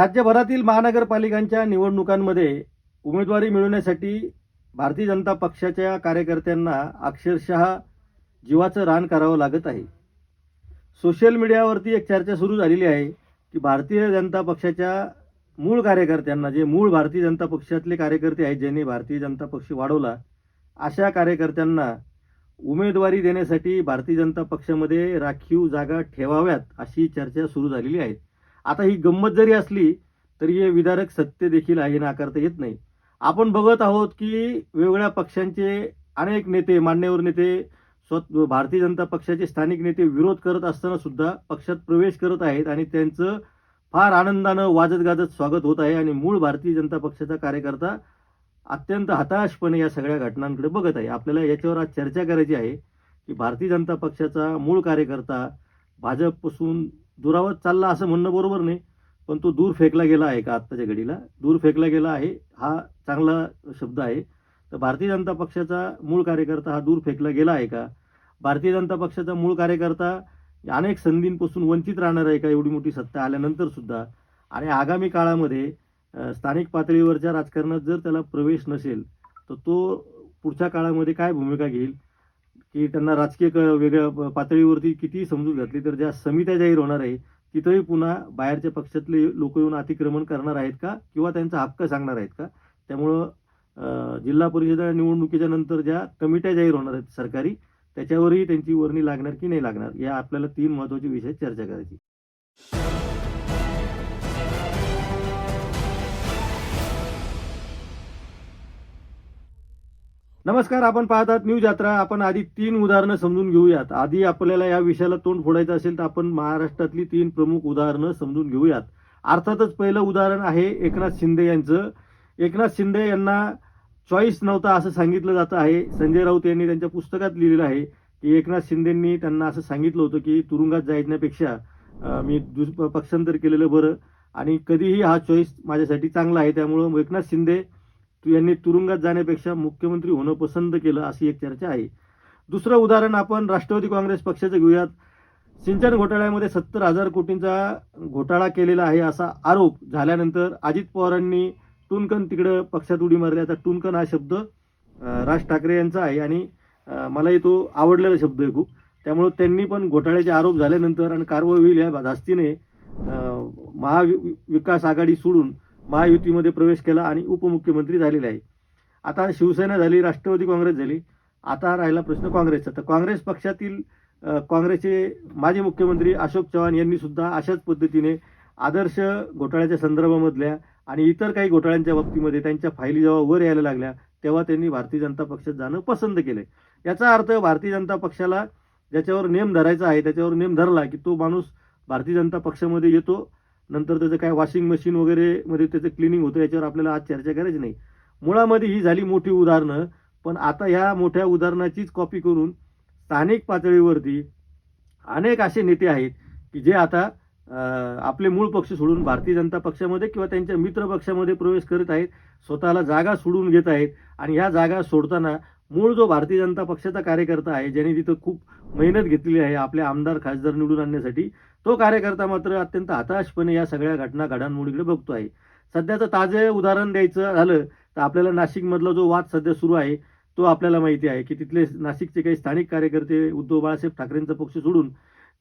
राज्यभरातील महानगरपालिकांच्या निवडणुकांमध्ये उमेदवारी मिळवण्यासाठी भारतीय जनता पक्षाच्या कार्यकर्त्यांना अक्षरशः जीवाचं रान करावं लागत आहे. सोशल मीडियावरती एक चर्चा सुरू झालेली आहे की भारतीय जनता पक्षाच्या मूळ कार्यकर्त्यांना जे मूळ भारतीय जनता पक्षातले कार्यकर्ते आहेत ज्यांनी भारतीय जनता पक्ष वाढवला अशा कार्यकर्त्यांना उमेदवारी देण्यासाठी भारतीय जनता पक्षामध्ये राखीव जागा ठेवाव्यात अशी चर्चा सुरू झालेली आहे. आता ही गंमत जरी असली तरी हे विदारक सत्य देखील आहे नाकारता येत नाही. आपण बघत आहोत की वेगवेगळ्या पक्षांचे अनेक नेते मान्यवर नेते स्वत भारतीय जनता पक्षाचे स्थानिक नेते विरोध करत असताना सुद्धा पक्षात प्रवेश करत आहेत आणि त्यांचं फार आनंदानं वाजत गाजत स्वागत होत आहे आणि मूळ भारतीय जनता पक्षाचा कार्यकर्ता अत्यंत हताशपणे या सगळ्या घटनांकडे बघत आहे. आपल्याला याच्यावर आज चर्चा करायची आहे की भारतीय जनता पक्षाचा मूळ कार्यकर्ता भाजपपासून दुरावत चालला असं म्हणणं बरोबर नाही पण तो दूर फेकला गेला आहे का आत्ताच्या घडीला? दूर फेकला गेला आहे हा चांगला शब्द आहे. तर भारतीय जनता पक्षाचा मूळ कार्यकर्ता हा दूर फेकला गेला आहे का? भारतीय जनता पक्षाचा मूळ कार्यकर्ता अनेक संधींपासून वंचित राहणार आहे का एवढी मोठी सत्ता आल्यानंतर सुद्धा? आणि आगामी काळामध्ये स्थानिक पातळीवरच्या राजकारणात जर त्याला प्रवेश नसेल तर तो पुढच्या काळामध्ये काय भूमिका घेईल? की त्यांना राजकीय वेगळ्या पातळीवरती किती समजूत घातली तर ज्या समित्या जाहीर होणार आहे तिथंही पुन्हा बाहेरच्या पक्षातले लोक येऊन अतिक्रमण करणार आहेत का? किंवा त्यांचा हक्क सांगणार आहेत का? त्यामुळं जिल्हा परिषद निवडणुकीच्या नंतर ज्या कमिट्या जाहीर होणार आहेत सरकारी त्याच्यावरही त्यांची वर्णी लागणार की नाही लागणार या आपल्याला तीन महत्त्वाचे विषय चर्चा करायची. नमस्कार आपण पाहतात न्यूज यात्रा. आपण आधी तीन उदाहरणं समजून घेऊयात. आधी आपल्याला या विषयाला तोंड फोडायचं असेल तर आपण महाराष्ट्रातली तीन प्रमुख उदाहरणं समजून घेऊयात. अर्थातच पहिलं उदाहरण आहे एकनाथ शिंदे यांचं. एकनाथ शिंदे यांना चॉईस नव्हता असं सांगितलं जातं आहे. संजय राऊत यांनी त्यांच्या पुस्तकात लिहिलेलं आहे की एकनाथ शिंदेंनी त्यांना असं सांगितलं होतं की तुरुंगात जायण्यापेक्षा मी दुस पक्षांतर केलेलं बरं आणि कधीही हा चॉईस माझ्यासाठी चांगला आहे. त्यामुळं एकनाथ शिंदे यांनी तुरुंगात जाण्यापेक्षा मुख्यमंत्री होणं पसंत केलं अशी एक चर्चा आहे. दुसरं उदाहरण आपण राष्ट्रवादी काँग्रेस पक्षाचं घेऊयात. सिंचन घोटाळ्यामध्ये सत्तर हजार कोटींचा घोटाळा केलेला आहे असा आरोप झाल्यानंतर अजित पवारांनी टुनकन तिकडं पक्षात उडी मारली. आता टुनकन हा शब्द राज ठाकरे यांचा आहे आणि मलाही तो आवडलेला शब्द आहे खूप. त्यामुळं त्यांनी पण घोटाळ्याचे आरोप झाल्यानंतर आणि कारवाई होईल या धास्तीने महाविकास आघाडी सोडून महायुतीमध्ये प्रवेश केला आणि उपमुख्यमंत्री झालेले आहे. आता शिवसेना झाली राष्ट्रवादी काँग्रेस झाली. आता राहिला प्रश्न काँग्रेसचा. तर काँग्रेस पक्षातील काँग्रेसचे माजी मुख्यमंत्री अशोक चव्हाण यांनी सुद्धा अशाच पद्धतीने आदर्श घोटाळ्याच्या संदर्भामधल्या आणि इतर काही घोटाळ्यांच्या बाबतीमध्ये त्यांच्या फायली जेव्हा वर यायला लागल्या तेव्हा त्यांनी भारतीय जनता पक्षात जाणं पसंत केलं याचा अर्थ भारतीय जनता पक्षाला ज्याच्यावर नेम धरायचा आहे त्याच्यावर नेम धरला की तो माणूस भारतीय जनता पक्षामध्ये येतो नंतर त्याचं काय वॉशिंग मशीन वगैरे मध्ये त्याचं क्लिनिंग होतं याच्यावर आपल्याला आज चर्चा करायची नाही. मुळामध्ये ही झाली मोठी उदाहरणं पण आता ह्या मोठ्या उदाहरणाचीच कॉपी करून स्थानिक पातळीवरती अनेक असे नेते आहेत की जे आता आपले मूळ पक्ष सोडून भारतीय जनता पक्षामध्ये किंवा त्यांच्या मित्र पक्षामध्ये प्रवेश करत आहेत स्वतःला जागा सोडून घेत आहेत. आणि ह्या जागा सोडताना मूळ जो भारतीय जनता पक्षाचा कार्यकर्ता आहे ज्याने तिथं खूप मेहनत घेतलेली आहे आपले आमदार खासदार निवडून आणण्यासाठी तो कार्यकर्ता मात्र अत्यंत हताशपणे या सगळ्या घटना घडामोडीकडे बघतो आहे. सध्याचं ताजे उदाहरण द्यायचं झालं तर आपल्याला नाशिकमधला जो वाद सध्या सुरू आहे तो आपल्याला माहिती आहे की तिथले नाशिकचे काही स्थानिक कार्यकर्ते उद्धव बाळासाहेब ठाकरेंचा पक्ष सोडून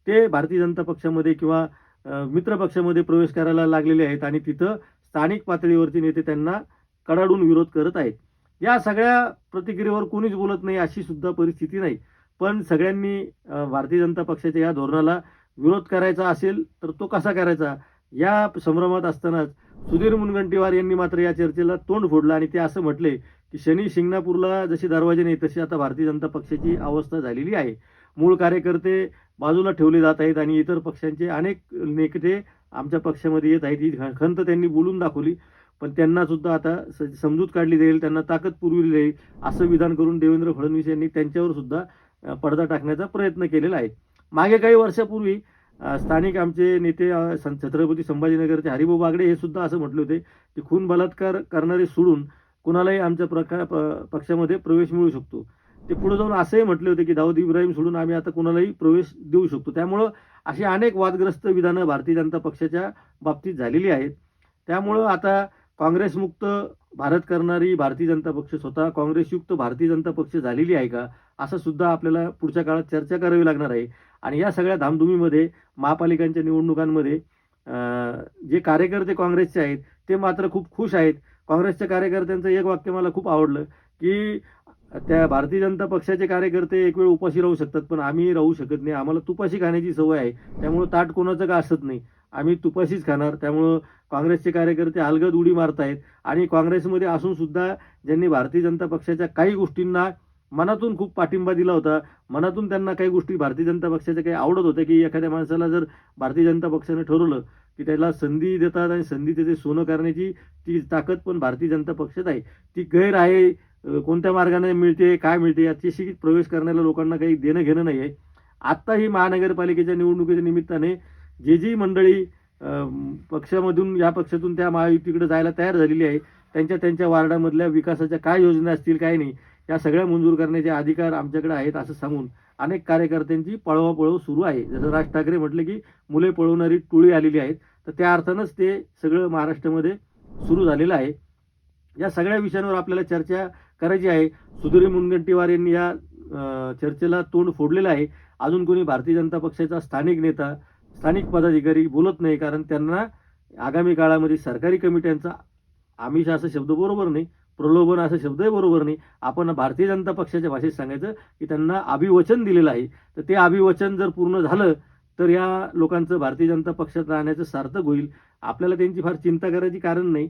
ते भारतीय जनता पक्षामध्ये किंवा मित्रपक्षामध्ये मित्र पक्षामध्ये प्रवेश करायला लागलेले आहेत आणि तिथं स्थानिक पातळीवरती नेते त्यांना कडाडून विरोध करत आहेत. या सगळ्या प्रतिक्रियेवर कोणीच बोलत नाही अशी सुद्धा परिस्थिती नाही. पण सगळ्यांनी भारतीय जनता पक्षाच्या या धोरणाला विरोध करायचा असेल तर तो कसा करायचा? या संभ्रमात असतानाच सुधीर मुनगंटीवार यांनी मात्र या चर्चेला तोंड फोडलं आणि ते असं म्हटले की शनी शिंगणापूरला जशी दरवाजे नाही तशी आता भारतीय जनता पक्षाची अवस्था झालेली आहे. मूळ कार्यकर्ते बाजूला ठेवले जात आहेत आणि इतर पक्षांचे अनेक नेते आमच्या पक्षामध्ये येत आहेत. ही खंत त्यांनी बोलून दाखवली. पण त्यांना सुद्धा आता स- समजूत काढली जाईल त्यांना ताकद पुरविली जाईल असं विधान करून देवेंद्र फडणवीस यांनी त्यांच्यावर सुद्धा पडदा टाकण्याचा प्रयत्न केलेला आहे. मागे काही वर्षापूर्वी स्थानिक आमचे नेते छत्रपती संभाजीनगरचे हरिभाऊ बागडे हे सुद्धा असं म्हटले होते की खून बलात्कार करणारे सोडून कुणालाही आमच्या प्रका प- पक्षामध्ये प्रवेश मिळू शकतो. ते पुढे जाऊन असंही म्हटले होते की दाऊद इब्राहिम सोडून आम्ही आता कुणालाही प्रवेश देऊ शकतो. त्यामुळं अशी अनेक वादग्रस्त विधानं भारतीय जनता पक्षाच्या बाबतीत झालेली आहेत. त्यामुळं आता काँग्रेसमुक्त भारत करणारी भारतीय जनता पक्ष स्वतः काँग्रेसयुक्त भारतीय जनता पक्ष झालेली आहे का? असं सुद्धा आपल्याला पुढच्या काळात चर्चा करावी लागणार आहे. आणि या सगळ्या धामधुमीमध्ये महापालिकांच्या निवडणुकांमध्ये जे कार्यकर्ते काँग्रेसचे आहेत ते मात्र खूप खुश आहेत. काँग्रेसच्या कार्यकर्त्यांचं एक वाक्य मला खूप आवडलं की त्या भारतीय जनता पक्षाचे कार्यकर्ते एक वेळ उपाशी राहू शकतात पण आम्ही राहू शकत नाही. आम्हाला तुपाशी खाण्याची सवय आहे. त्यामुळं ताट कोणाचं का असत नाही? आम्ही तुपाशीच खाणार. त्यामुळं काँग्रेसचे कार्यकर्ते हलगद उडी मारतायत. आणि काँग्रेसमध्ये असूनसुद्धा ज्यांनी भारतीय जनता पक्षाच्या काही गोष्टींना मनातून खूप पाठिंबा दिला होता मनातून त्यांना काही गोष्टी भारतीय जनता पक्षाच्या काही आवडत होत्या की एखाद्या माणसाला जर भारतीय जनता पक्षाने ठरवलं की त्याला संधी देतात आणि संधी त्याचे सोनं करण्याची ती ताकद पण भारतीय जनता पक्षात आहे. ती गैर आहे कोणत्या मार्गाने मिळते काय मिळते याच्याशी प्रवेश करण्याला लोकांना काही देणं घेणं नाही आहे आत्ता ही महानगरपालिकेच्या निवडणुकीच्या निमित्ताने जे जी मंडळी पक्षामधून या पक्षातून त्या महायुतीकडे जायला तयार झालेली आहे त्यांच्या त्यांच्या वार्डामधल्या विकासाच्या काय योजना असतील काय नाही या सगळ्या मंजूर करण्याचे अधिकार आमच्याकडे आहेत असं सांगून अनेक कार्यकर्त्यांची पळवापळव सुरू आहे. जसं राज ठाकरे म्हटलं की मुले पळवणारी टोळी आलेली आहेत तर त्या अर्थानंच ते सगळं महाराष्ट्रामध्ये सुरू झालेलं आहे. या सगळ्या विषयांवर आपल्याला चर्चा करायची आहे. सुधीर मुनगंटीवार यांनी या चर्चेला तोंड फोडलेलं आहे. अजून कोणी भारतीय जनता पक्षाचा स्थानिक नेता स्थानिक पदाधिकारी बोलत नाही कारण त्यांना आगामी काळामध्ये सरकारी कमिट्यांचा आमिष असा शब्द बरोबर नाही प्रलोभन असा शब्दही बरोबर नाही. आपण भारतीय जनता पक्षाच्या भाषेत सांगायचं की त्यांना अभिवचन दिलेलं आहे. तर ते अभिवचन जर पूर्ण झालं तर या लोकांचं भारतीय जनता पक्षात राहण्याचं सार्थक होईल. आपल्याला त्यांची फार चिंता करायची कारण नाही.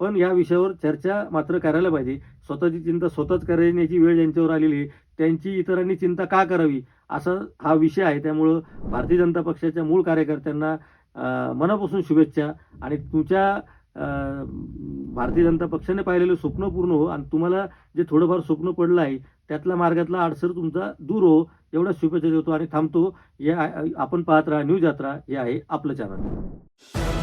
पण या विषयावर चर्चा मात्र करायला पाहिजे. स्वतःची चिंता स्वतःच करण्याची वेळ ज्यांच्यावर आलेली आहे त्यांची इतरांनी चिंता का करावी? असा हा विषय आहे. त्यामुळं भारतीय जनता पक्षाच्या मूळ कार्यकर्त्यांना मनापासून शुभेच्छा. आणि तुमच्या भारतीय जनता पक्षाने पाहिलेलं स्वप्न पूर्ण हो. आणि तुम्हाला जे थोडंफार स्वप्न पडलं आहे त्यातला मार्गातला अडसर तुमचा दूर हो. एवढा शुभेच्छा देतो. आणि थांबतो. या आपण पाहत राहा. न्यूज यात्रा हे आहे आपलं चॅनल.